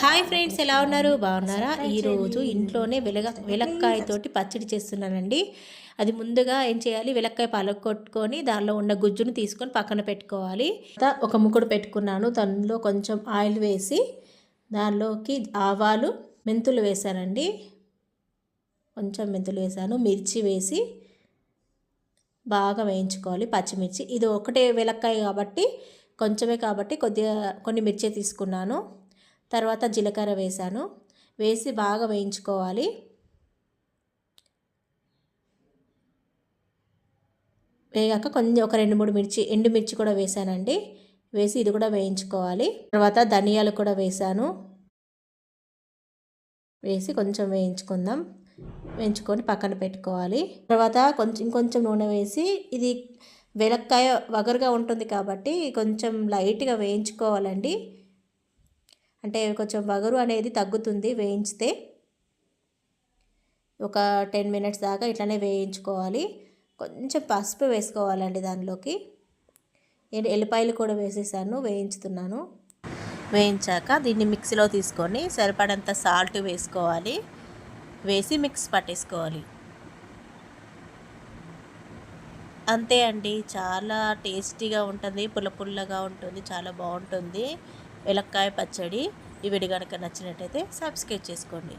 Hi friends ఎలా ఉన్నారు? బాగున్నారా? ఈరోజు ఇంట్లోనే వెలగ వెలక్కాయతోటి పచ్చడి చేస్తున్నానండి. అది ముందుగా ఏం చేయాలి? వెలక్కాయ పలకొట్టుకొని దానిలో ఉన్న గుజ్జును తీసుకొని పక్కన పెట్టుకోవాలి. ఒక ముక్కుడు పెట్టుకున్నాను. దానిలో కొంచెం ఆయిల్ వేసి దానిలోకి ఆవాలు మెంతులు వేసానండి. కొంచెం మెంతులు వేసాను. మిర్చి వేసి బాగా వేయించుకోవాలి పచ్చిమిర్చి. ఇది ఒకటే వెలక్కాయ కాబట్టి కొంచెమే కాబట్టి కొద్దిగా కొన్ని మిర్చి తీసుకున్నాను. తర్వాత జీలకర్ర వేసాను. వేసి బాగా వేయించుకోవాలి. వేగాక కొంచెం ఒక రెండు మూడు మిర్చి ఎండు మిర్చి కూడా వేసానండి. వేసి ఇది కూడా వేయించుకోవాలి. తర్వాత ధనియాలు కూడా వేసాను. వేసి కొంచెం వేయించుకుందాం. వేయించుకొని పక్కన పెట్టుకోవాలి. తర్వాత కొంచెం ఇంకొంచెం నూనె వేసి ఇది వెలక్కాయ వగరుగా ఉంటుంది కాబట్టి కొంచెం లైట్గా వేయించుకోవాలండి. అంటే కొంచెం వగరు అనేది తగ్గుతుంది వేయించితే. ఒక టెన్ మినిట్స్ దాకా ఇట్లానే వేయించుకోవాలి. కొంచెం పసుపు వేసుకోవాలండి దానిలోకి. నేను ఎల్లిపాయలు కూడా వేసేసాను వేయించుతున్నాను. వేయించాక దీన్ని మిక్సీలో తీసుకొని సరిపడంత సాల్ట్ వేసుకోవాలి. వేసి మిక్స్ పట్టేసుకోవాలి. అంతే అండి. చాలా టేస్టీగా ఉంటుంది పుల్ల పుల్లగా ఉంటుంది చాలా బాగుంటుంది. వెలక్కాయ పచ్చడి ఈ వీడియో కనుక నచ్చినట్టయితే సబ్స్క్రైబ్ చేసుకోండి.